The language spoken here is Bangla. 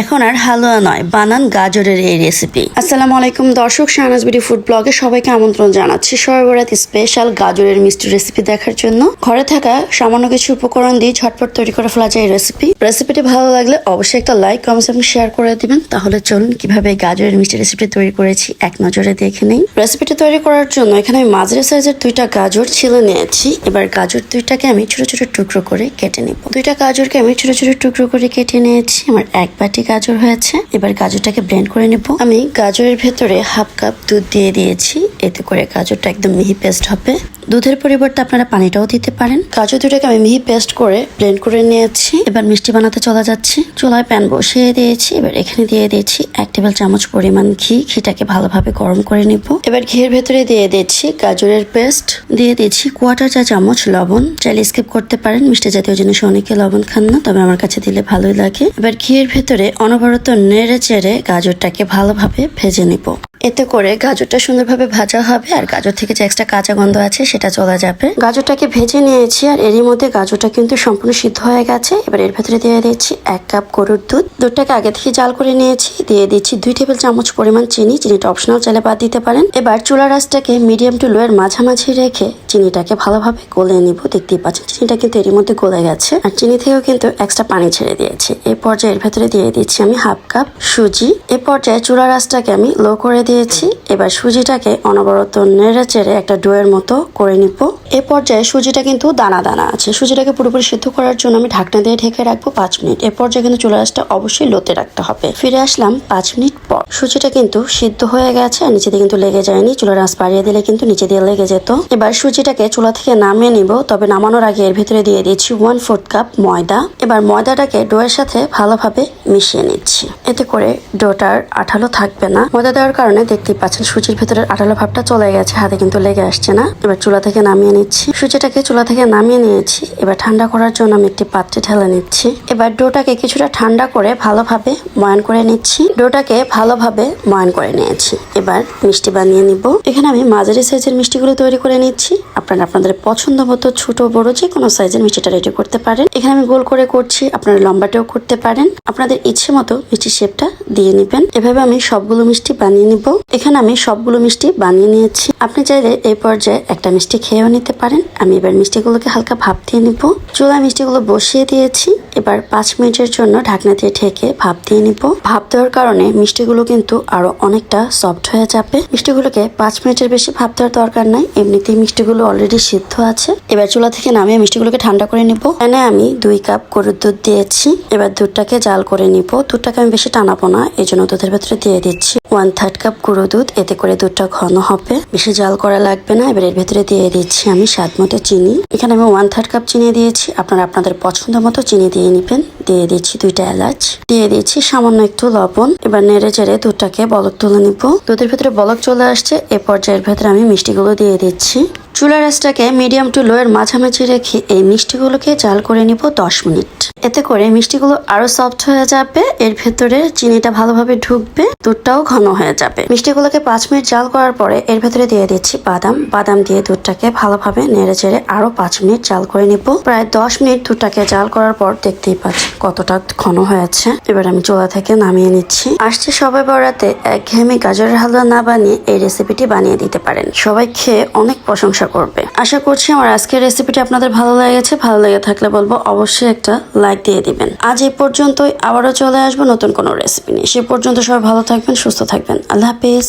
এখন আর হালুয়া নয়, বানান গাজরের এই রেসিপি আসসালামু আলাইকুম দর্শক, শাহনাজ বিডি ফুড ব্লগে সবাইকে আমন্ত্রণ জানাচ্ছি সর্বরাত স্পেশাল গাজরের মিষ্টি রেসিপি দেখার জন্য। ঘরে থাকা সামান্য কিছু উপকরণ দিয়ে ঝটপট তৈরি করে ফেলা যায় এই রেসিপি রেসিপিটি ভালো লাগলে অবশ্যই একটা লাইক কমেন্টস এবং শেয়ার করে দিবেন। তাহলে চলুন কীভাবে গাজরের মিষ্টি রেসিপি তৈরি করেছি, এক নজরে দেখে নেই। রেসিপিটি তৈরি করার জন্য এখানে আমি মাঝারি সাইজের দুইটা গাজর ছিলে নিয়েছি। এবার গাজর দুইটাকে আমি ছোট ছোট টুকরো করে কেটে নেব। দুইটা গাজরকে আমি ছোট ছোট টুকরো করে কেটে নিয়েছি। আমার এক বাটি গাজর হয়েছে, এবার গাজরটাকে ব্লেন্ড করে নেব। আমি গাজরের ভেতরে হাফ কাপ দুধ দিয়ে দিয়েছি, এতে করে গাজরটা একদম মিহি পেস্ট হবে। দুধের পরিবর্তে আপনারা পানিটাও দিতে পারেন। গাজর দুটাকে আমি মিহি পেস্ট করে ব্লেন্ড করে নিয়েছি। এবার মিষ্টি বানাতে চলে যাচ্ছি। চুলায় প্যান বসিয়ে দিয়েছি। এবার এখানে দিয়ে দিয়েছি এক টেবিল চামচ পরিমাণ ঘি। ঘিটাকে ভালোভাবে গরম করে নিব। এবার ঘিয়ের ভেতরে দিয়ে দিয়েছি গাজরের পেস্ট। দিয়ে দিয়েছি কোয়াটার চা চামচ লবণ। চাইলে স্কিপ করতে পারেন। মিষ্টি জাতীয় জিনিস অনেকে লবণ খান না তবে আমার কাছে দিলে ভালোই লাগে। এবার ঘিয়ের ভেতরে অনবরত নেড়ে চেড়ে গাজরটাকে ভালোভাবে ভেজে নিব। এতে করে গাজরটা সুন্দরভাবে ভাজা হবে আর গাজর থেকে যে এক্সট্রা কাঁচা গন্ধ আছে সেটা চলে যাবে। গাজরটাকে ভেজে নিয়েছি আর এরই মধ্যে গাজরটা কিন্তু সম্পূর্ণ সিদ্ধ হয়ে গেছে। এবার এর ভেতরে দিয়ে দিচ্ছি এক কাপ গরুর দুধ। দুধটাকে আগে থেকে জাল করে নিয়েছি। দিয়ে দিচ্ছি দুই টেবিল চামচ পরিমাণ চিনি। চিনিটা অপশনাল চাইলে বাদ দিতে পারেন। এবার চুলা রাসটাকে মিডিয়াম টু লো এর মাঝামাঝি রেখে চিনিটাকে ভালোভাবে গলে নিব। দেখতেই পাচ্ছেন চিনিটা কিন্তু এরই মধ্যে গলে গেছে। আর চিনি থেকেও কিন্তু এক্সট্রা পানি ছেড়ে দিয়েছি। এই পর্যায়ে এর ভেতরে দিয়ে দিচ্ছি আমি হাফ কাপ সুজি। এ পর্যায়ে চুলা রাসটাকে আমি লো করে দিয়েছি। এবার সুজিটাকে অনবরত নেড়ে চেড়ে একটা ডোয়ের মতো করে নিব। এ পর্যায়ে সুজিটা কিন্তু দানা দানা আছে। সুজিটাকে পুরোপুরি সিদ্ধ করার জন্য আমি ঢাকনা দিয়ে ঢেকে রাখব পাঁচ মিনিট। এ পর্যায়ে কিন্তু চুলা রাসটা অবশ্যই লোতে রাখতে হবে। ফিরে আসলাম পাঁচ মিনিট পর। সুজিটা কিন্তু সিদ্ধ হয়ে গেছে, আর নিচে দিয়ে কিন্তু লেগে যায়নি। চুলা রাস বাড়িয়ে দিলে কিন্তু নিচে দিয়ে লেগে যেত। এবার সুজিটাকে চুলা থেকে নামিয়ে নিব, তবে নামানোর আগে এর ভিতরে দিয়ে দিচ্ছি ওয়ান ফোর্থ কাপ ময়দা। এবার ময়দাটাকে ডোয়ের সাথে ভালোভাবে মিশিয়ে নিচ্ছি। এতে করে ডোটার আঠালো থাকবে না। ময়দা দেওয়ার কারণে দেখতেই পাচ্ছেন সুজির ভেতরের আঠালো ভাবটা চলে গেছে, হাতে কিন্তু লেগে আসছে না। এবার চুলা থেকে নামিয়ে নিচ্ছি সুজিটাকে চুলা থেকে নামিয়ে নিয়েছি। এবার ঠান্ডা করার জন্য আমি একটি পাত্রে ঢেলে নিচ্ছি। এবার ডোটাকে কিছুটা ঠান্ডা করে ভালোভাবে ময়ান করে নিচ্ছি। ডোটাকে ভালোভাবে ময়ান করে নিয়েছি। এবার মিষ্টি বানিয়ে নিব। এখানে আমি মাঝারি সাইজের মিষ্টিগুলো তৈরি করে নিচ্ছি। আপনারা আপনাদের পছন্দ মতো ছোট, বড় যে কোনো সাইজের মিষ্টিটা রেডি করতে পারেন। এখানে আমি গোল করে করছি। আপনারা লম্বাটাও করতে পারেন। আপনাদের ইচ্ছে মতো মিষ্টির শেপটা দিয়ে নেবেন। এভাবে আমি সবগুলো মিষ্টি বানিয়ে নিব। এখানে আমি সবগুলো মিষ্টি বানিয়ে নিয়েছি। আপনি চাইলে এই পর্যায়ে একটা মিষ্টি খেয়েও নিতে পারেন। আমি এবার মিষ্টিগুলোকে হালকা ভাপ দিয়ে নিব। চুলা মিষ্টিগুলো বসিয়ে দিয়েছি। এবার পাঁচ মিনিটের জন্য ঢাকনা দিয়ে ঢেকে ভাপ দিয়ে নিব। ভাপ দেওয়ার কারণে মিষ্টিগুলো কিন্তু আরও অনেকটা সফট হয়ে যাবে। মিষ্টিগুলোকে পাঁচ মিনিটের বেশি ভাপ দেওয়ার দরকার নাই। এমনিতেই মিষ্টিগুলো অলরেডি সিদ্ধ আছে। এবার চুলা থেকে নামিয়ে মিষ্টিগুলোকে ঠান্ডা করে নিব। এখানে আমি দুই কাপ গরুর দুধ দিয়েছি। এবার দুধটাকে জাল করে নিব। দুধটাকে আমি বেশি টানাবো না। এই জন্য দুধের ভেতরে দিয়ে দিচ্ছি ওয়ান থার্ড কাপ গুঁড়ো দুধ। এতে করে দুধটা ঘন হবে। বেশি জাল করা লাগবে না। এবার এর ভেতরে দিয়ে দিচ্ছি আমি স্বাদ মতো চিনি। এখানে আমি ওয়ান থার্ড কাপ চিনি দিয়েছি। আপনারা আপনাদের পছন্দ মতো চিনি দিয়ে নেবেন। দিয়ে দিচ্ছি দুইটা এলাচ। দিয়ে দিচ্ছি সামান্য একটু লবণ। এবার নেড়ে চেড়ে দুধটাকে বলক তুলে নিব। দুধের ভেতরে বলক চলে আসছে। এ পর্যায়ের ভেতরে আমি মিষ্টিগুলো দিয়ে দিচ্ছি। চুলা রাসটাকে মিডিয়াম টু লোয়ের মাঝামাঝি রেখে এই মিষ্টিগুলোকে জাল করে নিব দশ মিনিট। এতে করে মিষ্টিগুলো আরও সফট হয়ে যাবে, এর ভেতরে চিনিটা ভালোভাবে ঢুকবে, দুধটাও ঘন হয়ে যাবে। মিষ্টিগুলোকে পাঁচ মিনিট জাল করার পরে এর ভেতরে দিয়ে দিচ্ছি বাদাম। বাদাম দিয়ে দুধটাকে ভালোভাবে নেড়ে চেড়ে আরও পাঁচ মিনিট জাল করে নিব। প্রায় দশ মিনিট দুধটাকে জাল করার পর দেখতেই পাচ্ছি কতটা ঘন হয়েছে। এবার আমি চোলা থেকে নামিয়ে নিচ্ছি। আসছে সবাই বরাতে এক ঘেমে গাজরের হালুয়া না বানিয়ে এই রেসিপিটি বানিয়ে দিতে পারেন। সবাই খেয়ে অনেক প্রশংসা করবে। আশা করছি আমার আজকের রেসিপিটি আপনাদের ভালো লেগেছে। ভালো লেগে থাকলে বলব অবশ্যই একটা লাইক দিয়ে দিবেন। আজ এই পর্যন্তই। আবারও চলে আসব নতুন কোনো রেসিপি নিয়ে। সে পর্যন্ত সবাই ভালো থাকবেন, সুস্থ থাকবেন। আল্লাহ হাফিজ।